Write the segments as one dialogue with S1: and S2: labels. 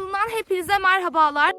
S1: kanalından hepinize merhabalar.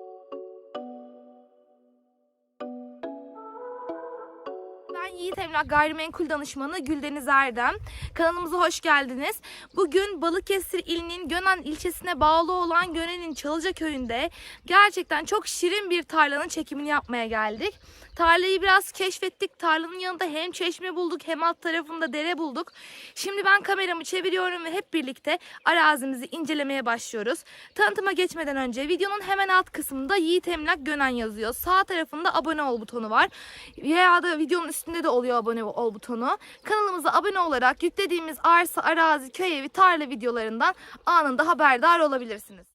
S1: Emlak Gayrimenkul Danışmanı Güldeniz Erdem. Kanalımıza hoş geldiniz. Bugün Balıkesir ilinin Gönen ilçesine bağlı olan Gönen'in Çalıca köyünde gerçekten çok şirin bir tarlanın çekimini yapmaya geldik. Tarlayı biraz keşfettik. Tarlanın yanında hem çeşme bulduk hem alt tarafında dere bulduk. Şimdi ben kameramı çeviriyorum ve hep birlikte arazimizi incelemeye başlıyoruz. Tanıtıma geçmeden önce videonun hemen alt kısmında Yiğit Emlak Gönen yazıyor. Sağ tarafında abone ol butonu var. Veya da videonun üstünde de oluyor abone ol butonu. Kanalımıza abone olarak yüklediğimiz arsa, arazi, köy evi, tarla videolarından anında haberdar olabilirsiniz.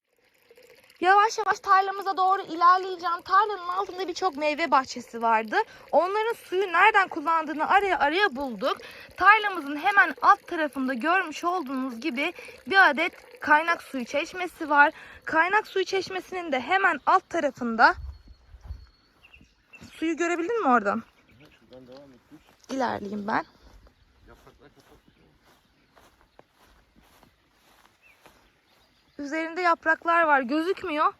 S1: Yavaş yavaş tarlamıza doğru ilerleyeceğim. Tarlanın altında birçok meyve bahçesi vardı. Onların suyu nereden kullandığını araya araya bulduk. Tarlamızın hemen alt tarafında görmüş olduğunuz gibi bir adet kaynak suyu çeşmesi var. Kaynak suyu çeşmesinin de hemen alt tarafında suyu görebildin mi oradan?
S2: Şuradan devam etmiş.
S1: İlerleyeyim ben.
S2: Yapraklar kapatmış.
S1: Üzerinde yapraklar var. Gözükmüyor.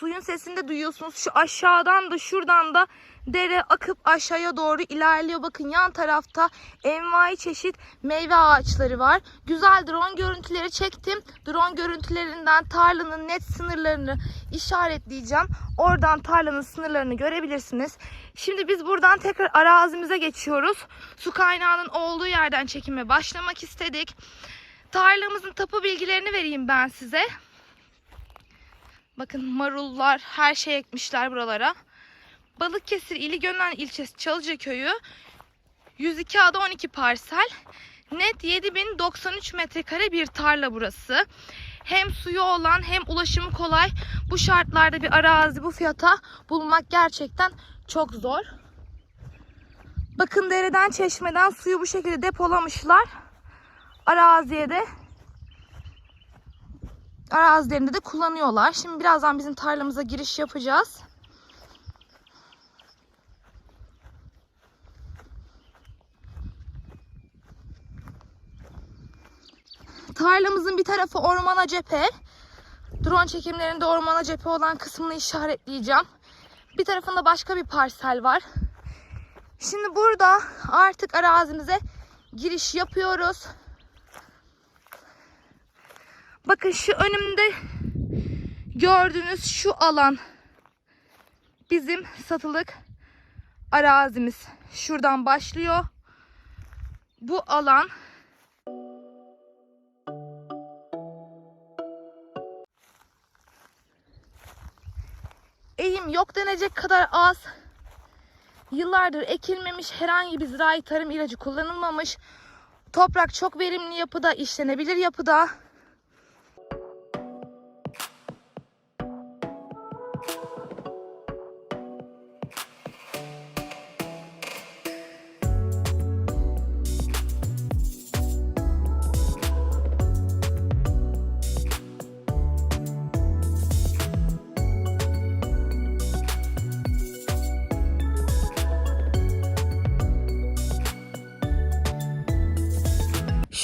S1: Suyun sesini de duyuyorsunuz. Şu aşağıdan da şuradan da dere akıp aşağıya doğru ilerliyor. Bakın yan tarafta envai çeşit meyve ağaçları var. Güzel drone görüntüleri çektim. Drone görüntülerinden tarlanın net sınırlarını işaretleyeceğim. Oradan tarlanın sınırlarını görebilirsiniz. Şimdi biz buradan tekrar arazimize geçiyoruz. Su kaynağının olduğu yerden çekime başlamak istedik. Tarlamızın tapu bilgilerini vereyim ben size. Bakın marullar, her şey ekmişler buralara. Balıkesir ili Gönen ilçesi Çalıca köyü. 102 ada 12 parsel. Net 7093 metrekare bir tarla burası. Hem suyu olan hem ulaşımı kolay. Bu şartlarda bir arazi bu fiyata bulmak gerçekten çok zor. Bakın dereden çeşmeden suyu bu şekilde depolamışlar araziye de arazilerinde de kullanıyorlar. Şimdi birazdan bizim tarlamıza giriş yapacağız. Tarlamızın bir tarafı ormana cephe. Drone çekimlerinde ormana cephe olan kısmını işaretleyeceğim. Bir tarafında başka bir parsel var. Şimdi burada artık arazimize giriş yapıyoruz. Bakın şu önümde gördüğünüz şu alan bizim satılık arazimiz. Şuradan başlıyor. Bu alan eğim yok denecek kadar az. Yıllardır ekilmemiş herhangi bir zirai tarım ilacı kullanılmamış. Toprak çok verimli yapıda, işlenebilir yapıda.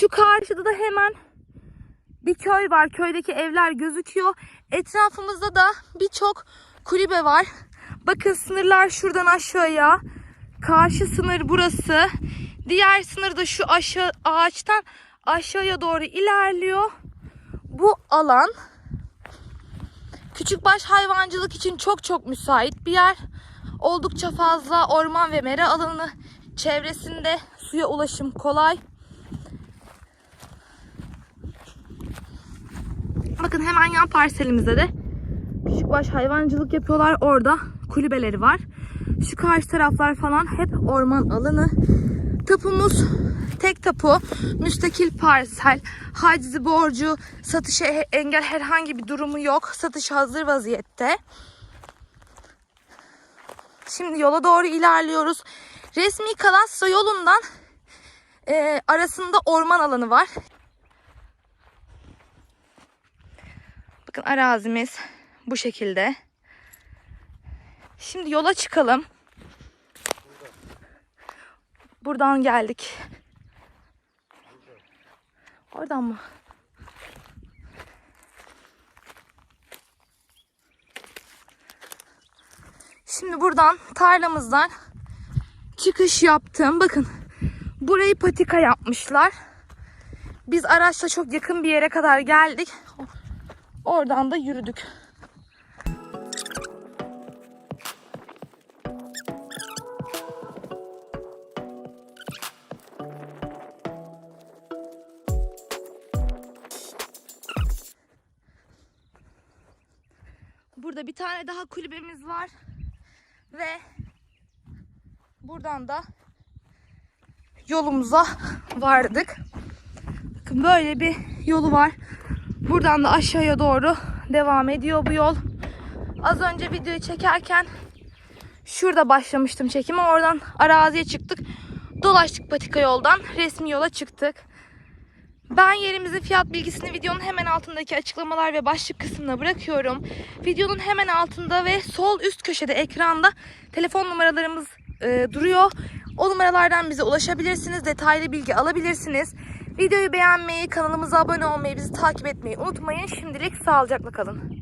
S1: Şu karşıda da hemen bir köy var. Köydeki evler gözüküyor. Etrafımızda da birçok kulübe var. Bakın sınırlar şuradan aşağıya. Karşı sınır burası. Diğer sınır da şu aşağı ağaçtan aşağıya doğru ilerliyor. Bu alan küçükbaş hayvancılık için çok çok müsait bir yer. Oldukça fazla orman ve mera alanı çevresinde suya ulaşım kolay. Bakın hemen yan parselimizde de küçükbaş hayvancılık yapıyorlar. Orada kulübeleri var. Şu karşı taraflar falan hep orman alanı. Tapumuz tek tapu, müstakil parsel, haczi borcu, satışa engel herhangi bir durumu yok. Satış hazır vaziyette. Şimdi yola doğru ilerliyoruz. Resmi kadastro yolundan e, arasında orman alanı var. Bakın arazimiz bu şekilde. Şimdi yola çıkalım. Burada. Buradan geldik. Burada. Oradan mı? Şimdi buradan tarlamızdan çıkış yaptım. Bakın burayı patika yapmışlar. Biz araçla çok yakın bir yere kadar geldik. Oh. Oradan da yürüdük. Burada bir tane daha kulübemiz var. Ve buradan da yolumuza vardık. Bakın böyle bir yolu var. Buradan da aşağıya doğru devam ediyor bu yol. Az önce videoyu çekerken şurada başlamıştım çekime. Oradan araziye çıktık. Dolaştık patika yoldan. Resmi yola çıktık. Ben yerimizin fiyat bilgisini videonun hemen altındaki açıklamalar ve başlık kısmına bırakıyorum. Videonun hemen altında ve sol üst köşede ekranda telefon numaralarımız e, duruyor. O numaralardan bize ulaşabilirsiniz. Detaylı bilgi alabilirsiniz. Videoyu beğenmeyi, kanalımıza abone olmayı, bizi takip etmeyi unutmayın. Şimdilik sağlıcakla kalın.